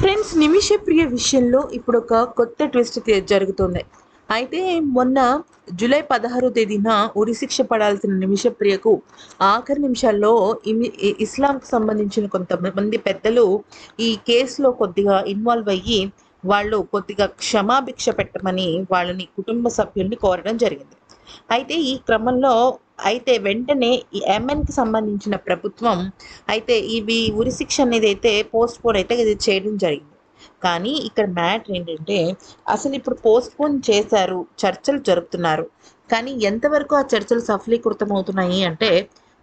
Friends Nimishapriya విషయంలో ఇప్పుడు ఒక కొత్త ట్విస్ట్ జరుగుతుంది. అయితే మొన్న జూలై పదహారో తేదీన ఉరిశిక్ష పడాల్సిన నిమిషప్రియకు ఆఖరి నిమిషాల్లో ఇస్లాంకు సంబంధించిన కొంతమంది పెద్దలు ఈ కేసులో కొద్దిగా ఇన్వాల్వ్ అయ్యి వాళ్ళు కొద్దిగా క్షమాభిక్ష పెట్టమని వాళ్ళని కుటుంబ సభ్యుల్ని కోరడం జరిగింది. అయితే ఈ క్రమంలో అయితే వెంటనే ఈ ఎంఎన్కి సంబంధించిన ప్రభుత్వం అయితే ఇవి ఉరిశిక్ష అనేది అయితే పోస్ట్ పోన్ అయితే ఇది చేయడం జరిగింది. కానీ ఇక్కడ మ్యాటర్ ఏంటంటే అసలు ఇప్పుడు పోస్ట్ పోన్ చేశారు చర్చలు జరుపుతున్నారు. కానీ ఎంతవరకు ఆ చర్చలు సఫలీకృతం అవుతున్నాయి అంటే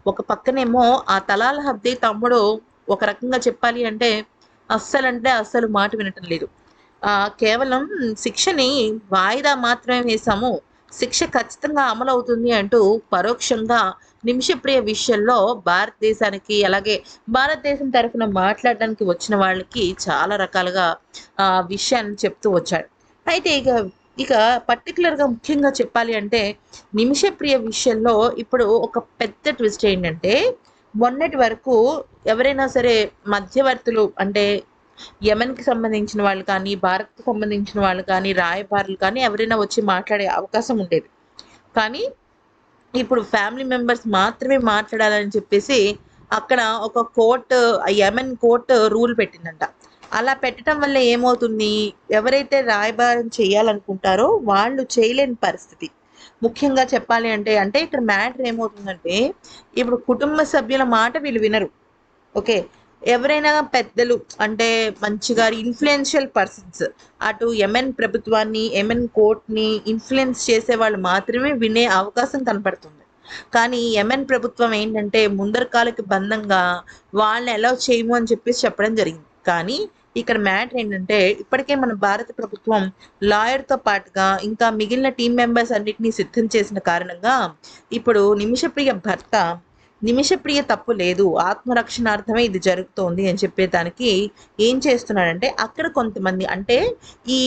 ఒక పక్కనేమో ఆ తలాల హబ్ది తమ్ముడు ఒక రకంగా చెప్పాలి అంటే అస్సలు అంటే అస్సలు మాట వినటం లేదు. కేవలం శిక్షని వాయిదా మాత్రమే వేశాము. శిక్ష ఖచ్చితంగా అమలు అవుతుంది అంటూ పరోక్షంగా నిమిషప్రియ విషయంలో భారతదేశానికి అలాగే భారతదేశం తరఫున మాట్లాడడానికి వచ్చిన వాళ్ళకి చాలా రకాలుగా ఆ విషయాన్ని చెప్తూ వచ్చాడు అయితే ఇక ఇక పర్టికులర్గా ముఖ్యంగా చెప్పాలి అంటే నిమిషప్రియ విషయంలో ఇప్పుడు ఒక పెద్ద ట్విస్ట్ ఏంటంటే మొన్నటి వరకు ఎవరైనా సరే మధ్యవర్తులు అంటే యమన్కి సంబంధించిన వాళ్ళు కానీ భారత్కి సంబంధించిన వాళ్ళు కానీ రాయబారులు కానీ ఎవరైనా వచ్చి మాట్లాడే అవకాశం ఉండేది. కానీ ఇప్పుడు ఫ్యామిలీ మెంబర్స్ మాత్రమే మాట్లాడాలని చెప్పేసి అక్కడ ఒక కోర్టు యమన్ కోర్టు రూల్ పెట్టిందంట. అలా పెట్టడం వల్ల ఏమవుతుంది? ఎవరైతే రాయబారం చేయాలనుకుంటారో వాళ్ళు చేయలేని పరిస్థితి. ముఖ్యంగా చెప్పాలి అంటే అంటే ఇక్కడ మ్యాటర్ ఏమవుతుందంటే ఇప్పుడు కుటుంబ సభ్యుల మాట వీళ్ళు వినరు. ఓకే? ఎవరైనా పెద్దలు అంటే మంచిగా ఇన్ఫ్లుయెన్షియల్ పర్సన్స్ అటు ఎంఎన్ ప్రభుత్వాన్ని ఎంఎన్ కోర్ట్ని ఇన్ఫ్లుయెన్స్ చేసే వాళ్ళు మాత్రమే వినే అవకాశం కనపడుతుంది. కానీ ఎంఎన్ ప్రభుత్వం ఏంటంటే ముందరకాలకి బంధంగా వాళ్ళని ఎలా చేయము అని చెప్పేసి చెప్పడం జరిగింది. కానీ ఇక్కడ మ్యాటర్ ఏంటంటే ఇప్పటికే మన భారత ప్రభుత్వం లాయర్తో పాటుగా ఇంకా మిగిలిన టీం మెంబర్స్ అన్నిటినీ సిద్ధం చేసిన కారణంగా ఇప్పుడు నిమిషప్రియ భర్త నిమిషప్రియ తప్పు లేదు ఆత్మరక్షణార్థమే ఇది జరుగుతోంది అని చెప్పేదానికి ఏం చేస్తున్నాడంటే అక్కడ కొంతమంది అంటే ఈ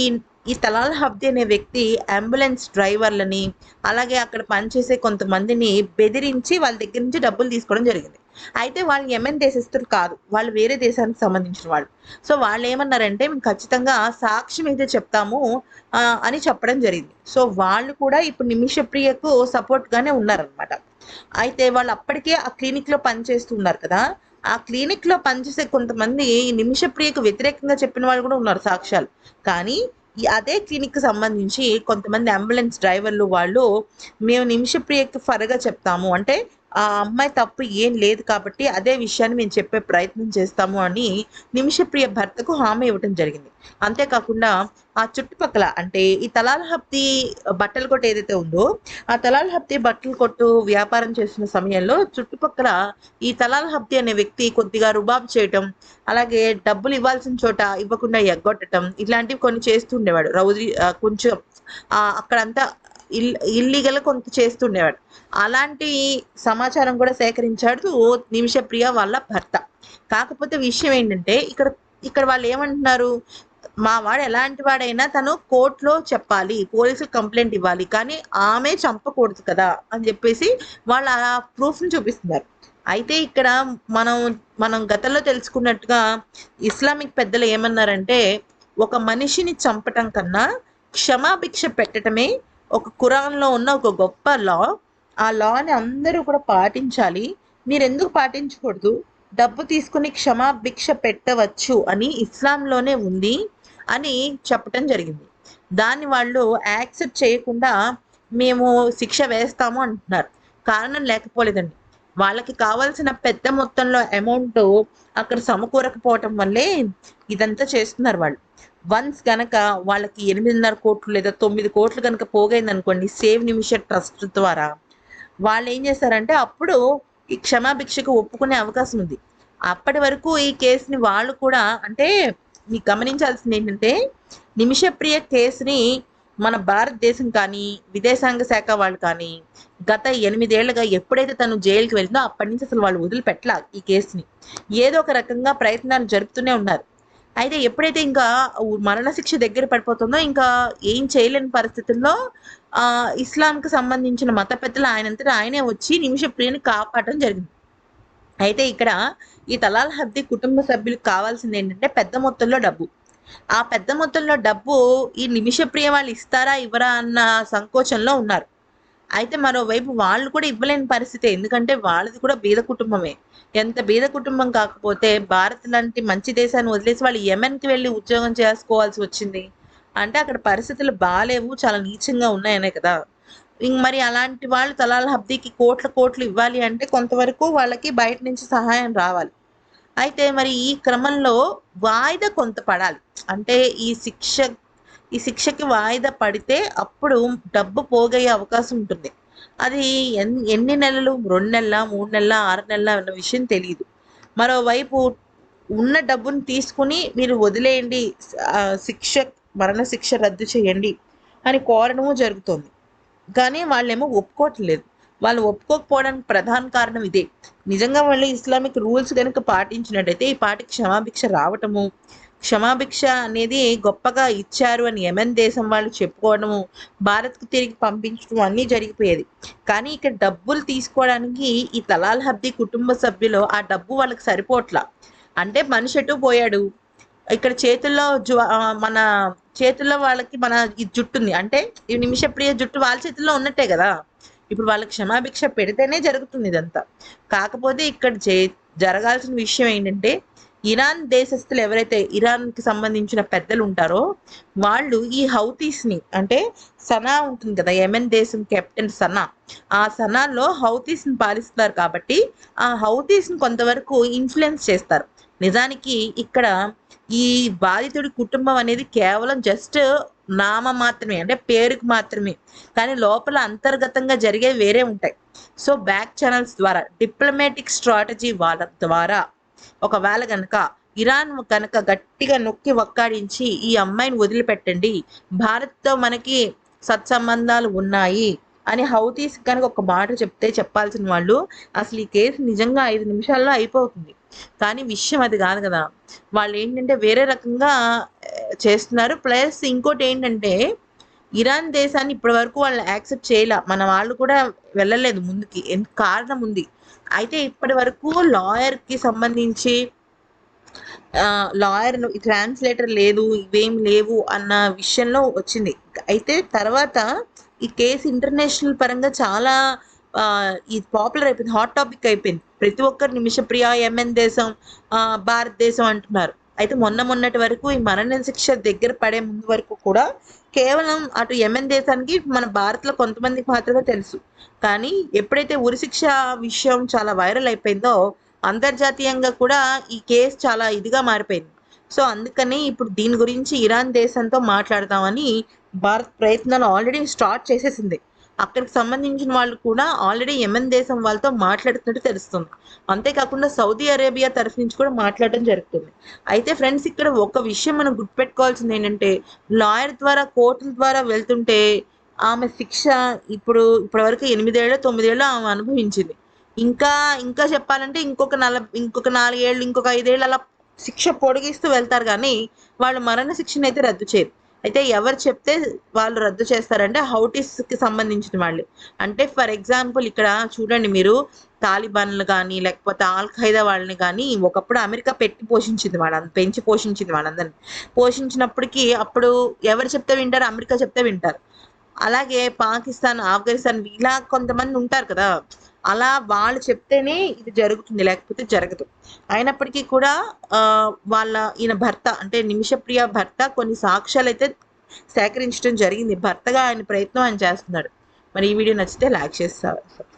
ఈ తలాల్ హబ్ది అనే వ్యక్తి అంబులెన్స్ డ్రైవర్లని అలాగే అక్కడ పనిచేసే కొంతమందిని బెదిరించి వాళ్ళ దగ్గర నుంచి డబ్బులు తీసుకోవడం జరిగింది. అయితే వాళ్ళు యెమెన్ దేశస్తులు కాదు వాళ్ళు వేరే దేశానికి సంబంధించిన వాళ్ళు. సో వాళ్ళు ఏమన్నారంటే మేము ఖచ్చితంగా సాక్ష్యం అయితే చెప్తాము అని చెప్పడం జరిగింది. సో వాళ్ళు కూడా ఇప్పుడు నిమిషప్రియకు సపోర్ట్గానే ఉన్నారనమాట అయితే వాళ్ళు అప్పటికే ఆ క్లినిక్లో పనిచేస్తున్నారు కదా. ఆ క్లినిక్లో పనిచేసే కొంతమంది నిమిషప్రియకు వ్యతిరేకంగా చెప్పిన వాళ్ళు కూడా ఉన్నారు సాక్ష్యాలు. కానీ అదే అదే క్లినిక్కి సంబంధించి కొంతమంది అంబులెన్స్ డ్రైవర్లు వాళ్ళు మేము నిమిషప్రియకి ఫరగా చెప్తాము. అంటే ఆ అమ్మాయి తప్పు ఏం లేదు కాబట్టి అదే విషయాన్ని మేము చెప్పే ప్రయత్నం చేస్తాము అని నిమిషప్రియ భర్తకు హామీ ఇవ్వటం జరిగింది. అంతేకాకుండా ఆ చుట్టుపక్కల అంటే ఈ తలాల్ హబ్ది బట్టల కొట్టు ఏదైతే ఉందో ఆ తలాల్ హప్తి బట్టల కొట్టు వ్యాపారం చేసిన సమయంలో చుట్టుపక్కల ఈ తలాల్ హబ్ది అనే వ్యక్తి కొద్దిగా రుబాబు చేయటం అలాగే డబ్బులు ఇవ్వాల్సిన చోట ఇవ్వకుండా ఎగ్గొట్టడం ఇట్లాంటివి కొన్ని చేస్తుండేవాడు రౌజీ కొంచెం అక్కడంతా ఇల్ ఇల్లీగల్ కొంత చేస్తుండేవాడు. అలాంటి సమాచారం కూడా సేకరించాడు నిమిషప్రియ వాళ్ళ భర్త. కాకపోతే విషయం ఏంటంటే ఇక్కడ ఇక్కడ వాళ్ళు ఏమంటున్నారు? మా వాడు ఎలాంటి వాడైనా తను కోర్టులో చెప్పాలి పోలీసులు కంప్లైంట్ ఇవ్వాలి కానీ ఆమె చంపకూడదు కదా అని చెప్పేసి వాళ్ళు ఆ ప్రూఫ్ని చూపిస్తున్నారు. అయితే ఇక్కడ మనం మనం గతంలో తెలుసుకున్నట్టుగా ఇస్లామిక్ పెద్దలు ఏమన్నారంటే ఒక మనిషిని చంపటం కన్నా క్షమాభిక్ష పెట్టడమే ఒక కురాన్లో ఉన్న ఒక గొప్ప లా ఆ లాని అందరూ కూడా పాటించాలి. మీరు ఎందుకు పాటించకూడదు? డబ్బు తీసుకుని క్షమాభిక్ష పెట్టవచ్చు అని ఇస్లాంలోనే ఉంది అని చెప్పటం జరిగింది. దాన్ని వాళ్ళు యాక్సెప్ట్ చేయకుండా మేము శిక్ష వేస్తాము అంటున్నారు. కారణం లేకపోలేదండి. వాళ్ళకి కావాల్సిన పెద్ద మొత్తంలో అమౌంట్ అక్కడ సమకూరకపోవటం వల్లే ఇదంతా చేస్తున్నారు వాళ్ళు. వన్స్ గనక వాళ్ళకి ఎనిమిదిన్నర కోట్లు లేదా తొమ్మిది కోట్లు కనుక పోగైంది అనుకోండి సేవ్ నిమిష ట్రస్ట్ ద్వారా వాళ్ళు ఏం చేస్తారంటే అప్పుడు ఈ క్షమాభిక్షకు ఒప్పుకునే అవకాశం ఉంది. అప్పటి వరకు ఈ కేసుని వాళ్ళు కూడా అంటే మీకు గమనించాల్సింది ఏంటంటే నిమిషప్రియ కేసుని మన భారతదేశం కానీ విదేశాంగ శాఖ వాళ్ళు కానీ గత ఎనిమిదేళ్ళుగా ఎప్పుడైతే తను జైలుకి వెళ్తుందో అప్పటి నుంచి అసలు వాళ్ళు వదిలిపెట్టలా ఈ కేసుని. ఏదో ఒక రకంగా ప్రయత్నాలు జరుపుతూనే ఉన్నారు. అయితే ఎప్పుడైతే ఇంకా మరణశిక్ష దగ్గర పడిపోతుందో ఇంకా ఏం చేయలేని పరిస్థితుల్లో ఆ ఇస్లాంకి సంబంధించిన మత పెద్దలు ఆయనంతటా ఆయనే వచ్చి నిమిషప్రియని కాపాడడం జరిగింది. అయితే ఇక్కడ ఈ తలాల్ హద్ది కుటుంబ సభ్యులకు కావాల్సింది ఏంటంటే పెద్ద మొత్తంలో డబ్బు. ఆ పెద్ద మొత్తంలో డబ్బు ఈ నిమిషప్రియ వాళ్ళు ఇస్తారా ఇవ్వరా అన్న సంకోచంలో ఉన్నారు. అయితే మరోవైపు వాళ్ళు కూడా ఇవ్వలేని పరిస్థితి. ఎందుకంటే వాళ్ళది కూడా బీద కుటుంబమే. ఎంత బీద కుటుంబం కాకపోతే భారత్ లాంటి మంచి దేశాన్ని వదిలేసి వాళ్ళు యెమెన్కి వెళ్ళి ఉద్యోగం చేసుకోవాల్సి వచ్చింది. అంటే అక్కడ పరిస్థితులు బాగాలేవు చాలా నీచంగా ఉన్నాయనే కదా. ఇంక మరి అలాంటి వాళ్ళు తలాల హబ్దీకి కోట్ల కోట్లు ఇవ్వాలి అంటే కొంతవరకు వాళ్ళకి బయట నుంచి సహాయం రావాలి. అయితే మరి ఈ క్రమంలో వాయిదా కొంత పడాలి. అంటే ఈ శిక్ష ఈ శిక్షకి వాయిదా పడితే అప్పుడు డబ్బు పోగయ్యే అవకాశం ఉంటుంది. అది ఎన్ని నెలలు? రెండు నెలల మూడు నెలల ఆరు నెలల అన్న విషయం తెలియదు మరోవైపు ఉన్న డబ్బును తీసుకుని మీరు వదిలేయండి శిక్ష మరణ శిక్ష రద్దు చేయండి అని కోరడము జరుగుతుంది. కానీ వాళ్ళేమో ఒప్పుకోవట్లేదు. వాళ్ళు ఒప్పుకోకపోవడానికి ప్రధాన కారణం ఇదే. నిజంగా వాళ్ళు ఇస్లామిక్ రూల్స్ కనుక పాటించినట్టయితే ఈ పాటికి క్షమాభిక్ష రావటము క్షమాభిక్ష అనేది గొప్పగా ఇచ్చారు అని యమన్ దేశం వాళ్ళు చెప్పుకోవడము భారత్కు తిరిగి పంపించడం అన్నీ జరిగిపోయేది. కానీ ఇక్కడ డబ్బులు తీసుకోవడానికి ఈ తలాల్ హబ్దీ కుటుంబ సభ్యులు ఆ డబ్బు వాళ్ళకి సరిపోట్లా? అంటే మనిషి ఎటు పోయాడు? ఇక్కడ చేతుల్లో మన చేతుల్లో వాళ్ళకి మన ఈ జుట్టు ఉంది అంటే ఈ నిమిషప్రియ జుట్టు వాళ్ళ చేతుల్లో ఉన్నట్టే కదా? ఇప్పుడు వాళ్ళకి క్షమాభిక్ష పెడితేనే జరుగుతుంది ఇదంతా. కాకపోతే ఇక్కడ జరగాల్సిన విషయం ఏంటంటే ఇరాన్ దేశస్తులు ఎవరైతే ఇరాన్కి సంబంధించిన పెద్దలు ఉంటారో వాళ్ళు ఈ హౌతీస్ని అంటే సనా ఉంటుంది కదా యెమెన్ దేశం కెప్టెన్ సనా ఆ సనాలో హౌతీస్ని పాలిస్తారు కాబట్టి ఆ హౌతీస్ని కొంతవరకు ఇన్ఫ్లుయెన్స్ చేస్తారు. నిజానికి ఇక్కడ ఈ బాధితుడి కుటుంబం అనేది కేవలం జస్ట్ నామ మాత్రమే అంటే పేరుకు మాత్రమే కానీ లోపల అంతర్గతంగా జరిగే వేరే ఉంటాయి. సో బ్యాక్ ఛానల్స్ ద్వారా డిప్లొమాటిక్ స్ట్రాటజీ వాళ్ళ ద్వారా ఒకవేళ కనుక ఇరాన్ కనుక గట్టిగా నొక్కి వక్కాడించి ఈ అమ్మాయిని వదిలిపెట్టండి. భారత్తో మనకి సత్సంబంధాలు ఉన్నాయి అని హౌతీస్ కనుక ఒక మాట చెప్తే చెప్పాల్సిన వాళ్ళు అసలు ఈ కేసు నిజంగా ఐదు నిమిషాల్లో అయిపోతుంది. కానీ విషయం అది కాదు కదా. వాళ్ళు ఏంటంటే వేరే రకంగా చేస్తున్నారు. ప్లస్ ఇంకోటి ఏంటంటే ఇరాన్ దేశాన్ని ఇప్పటి వరకు వాళ్ళు యాక్సెప్ట్ చేయలే. మన వాళ్ళు కూడా వెళ్ళలేదు ముందుకి. కారణం ఉంది. అయితే ఇప్పటి వరకు లాయర్కి సంబంధించి లాయర్ ట్రాన్స్లేటర్ లేదు ఇవేం లేవు అన్న విషయంలో వచ్చింది. అయితే తర్వాత ఈ కేసు ఇంటర్నేషనల్ పరంగా చాలా ఇది పాపులర్ అయిపోయింది హాట్ టాపిక్ అయిపోయింది. ప్రతి ఒక్కరు నిమిషప్రియ ఎంఎన్ దేశం భారతదేశం అంటున్నారు. అయితే మొన్న మొన్నటి వరకు ఈ మరణ శిక్ష దగ్గర పడే ముందు వరకు కూడా కేవలం అటు యెమెన్ దేశానికి మన భారత్లో కొంతమందికి మాత్రమే తెలుసు. కానీ ఎప్పుడైతే ఉరిశిక్ష విషయం చాలా వైరల్ అయిపోయిందో అంతర్జాతీయంగా కూడా ఈ కేసు చాలా ఇదిగా మారిపోయింది. సో అందుకని ఇప్పుడు దీని గురించి ఇరాన్ దేశంతో మాట్లాడదామని భారత్ ప్రయత్నాలు ఆల్రెడీ స్టార్ట్ చేసేసింది. అక్కడికి సంబంధించిన వాళ్ళు కూడా ఆల్రెడీ యెమెన్ దేశం వాళ్ళతో మాట్లాడుతున్నట్టు తెలుస్తుంది. అంతేకాకుండా సౌదీ అరేబియా తరఫు నుంచి కూడా మాట్లాడడం జరుగుతుంది. అయితే ఫ్రెండ్స్ ఇక్కడ ఒక విషయం మనం గుర్తుపెట్టుకోవాల్సింది ఏంటంటే లాయర్ ద్వారా కోర్టుల ద్వారా వెళ్తుంటే ఆమె శిక్ష ఇప్పుడు ఇప్పటివరకు ఎనిమిదేళ్ళు తొమ్మిదేళ్ళు ఆమె అనుభవించింది. ఇంకా ఇంకా చెప్పాలంటే ఇంకొక నల ఇంకొక నాలుగేళ్ళు ఇంకొక ఐదేళ్ళు అలా శిక్ష పొడిగిస్తూ వెళ్తారు కానీ వాళ్ళు మరణ శిక్షను అయితే రద్దు చేయరు. అయితే ఎవరు చెప్తే వాళ్ళు రద్దు చేస్తారంటే హౌటీస్కి సంబంధించిన వాళ్ళు. అంటే ఫర్ ఎగ్జాంపుల్ ఇక్కడ చూడండి మీరు తాలిబాన్లు కానీ లేకపోతే ఆల్ ఖైదా వాళ్ళని కానీ ఒకప్పుడు అమెరికా పెట్టి పోషించింది వాళ్ళని పెంచి పోషించింది వాళ్ళందరినీ. పోషించినప్పటికీ అప్పుడు ఎవరు చెప్తే వింటారు? అమెరికా చెప్తే వింటారు. అలాగే పాకిస్తాన్ ఆఫ్ఘనిస్తాన్ ఇలా కొంతమంది ఉంటారు కదా. అలా వాళ్ళు చెప్తేనే ఇది జరుగుతుంది లేకపోతే జరగదు. అయినప్పటికీ కూడా ఆ, వాళ్ళ ఈయన భర్త అంటే నిమిషప్రియ భర్త కొన్ని సాక్ష్యాలు అయితే సేకరించడం జరిగింది. భర్తగా ఆయన ప్రయత్నం ఆయన చేస్తున్నాడు. మరి ఈ వీడియో నచ్చితే లైక్ చేస్తారు